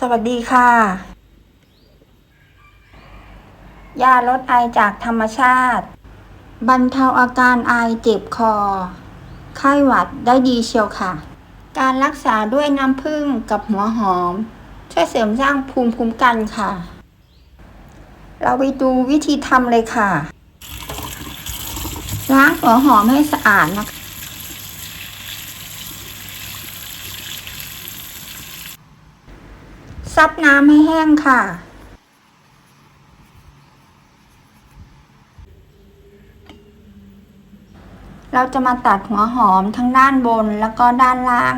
สวัสดีค่ะ ยาลดไอจากธรรมชาติ บรรเทาอาการไอเจ็บคอ ไข้หวัดได้ดีเชียวค่ะ การรักษาด้วยน้ำผึ้งกับหัวหอม ช่วยเสริมสร้างภูมิคุ้มกันค่ะ เราไปดูวิธีทำเลยค่ะ ล้างหัวหอมให้สะอาดนะคะ ซับน้ำให้แห้งค่ะ เราจะมาตัดหัวหอมทั้งด้านบนแล้วก็ด้านล่าง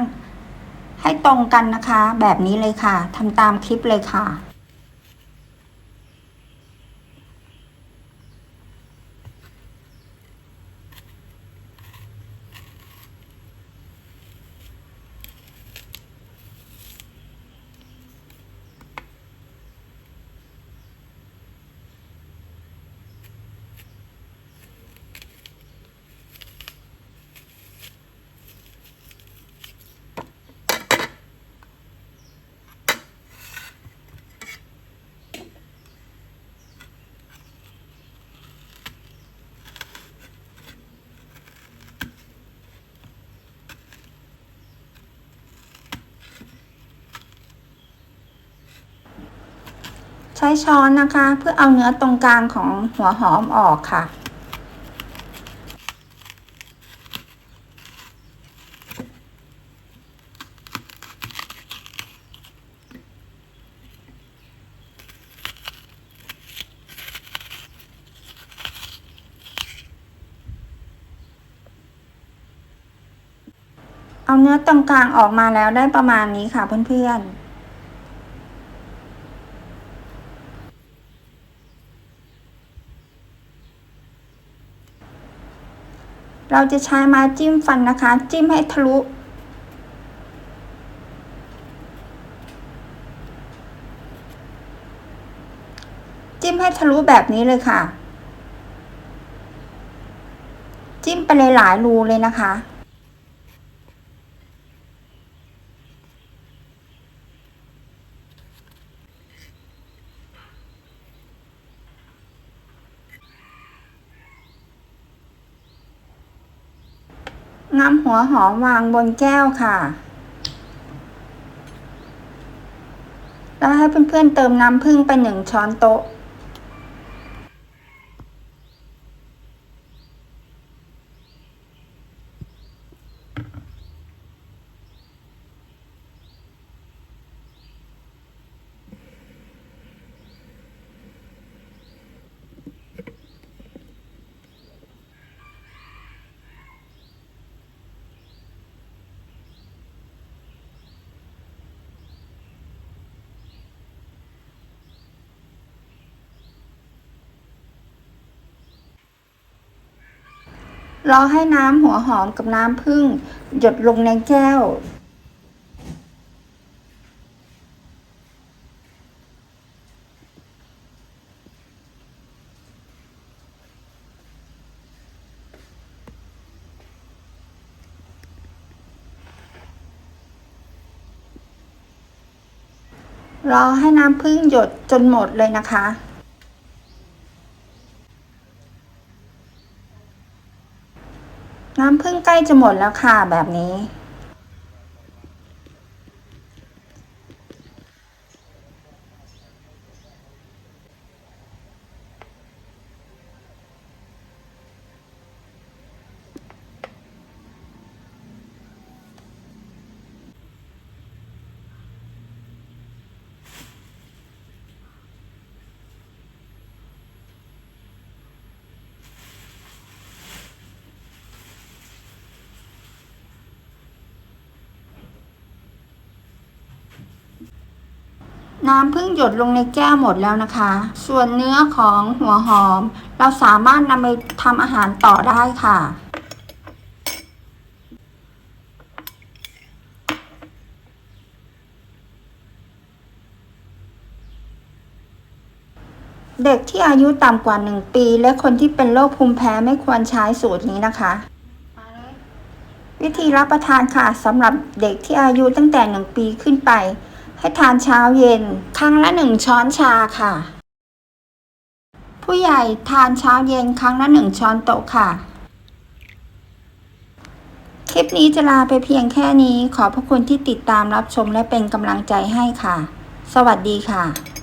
ให้ตรงกันนะคะ แบบนี้เลยค่ะทำตามคลิปเลยค่ะ ใช้ช้อนนะคะ เพื่อเอาเนื้อตรงกลางของหัวหอมออกค่ะ เอาเนื้อตรงกลางออกมาแล้วได้ประมาณนี้ค่ะเพื่อนๆ เราจะใช้ไม้จิ้มฟันนะคะ จิ้มให้ทะลุ จิ้มให้ทะลุแบบนี้เลยค่ะ จิ้มไปหลายๆรูเลยนะคะ นำหัวหอมวางบนแก้วค่ะ แล้วให้เพื่อนๆเติมน้ำผึ้งไปหนึ่งช้อนโต๊ะ รอให้น้ำหัวหอมกับน้ำผึ้งหยดลงในแก้ว รอให้น้ำผึ้งหยดจนหมดเลยนะคะ น้ำผึ้งใกล้จะหมดแล้วค่ะแบบนี้ น้ำพิ่งหยดลงในแก้วหมดแล้วนะคะ ส่วนเนื้อของหัวหอม เราสามารถนำไปทำอาหารต่อได้ค่ะ เด็กที่อายุต่ำกว่า 1 ปี และคนที่เป็นโรคภูมิแพ้ไม่ควรใช้สูตรนี้นะคะวิธีรับประทานค่ะสำหรับเด็กที่อายุตั้งแต่ 1 ปีขึ้นไป ให้ทานเช้าเย็น ครั้งละหนึ่งช้อนชาค่ะ ผู้ใหญ่ทานเช้าเย็นครั้งละหนึ่งช้อนโต๊ะค่ะ คลิปนี้จะลาไปเพียงแค่นี้ ขอพระคุณที่ติดตามรับชมและเป็นกำลังใจให้ค่ะ สวัสดีค่ะ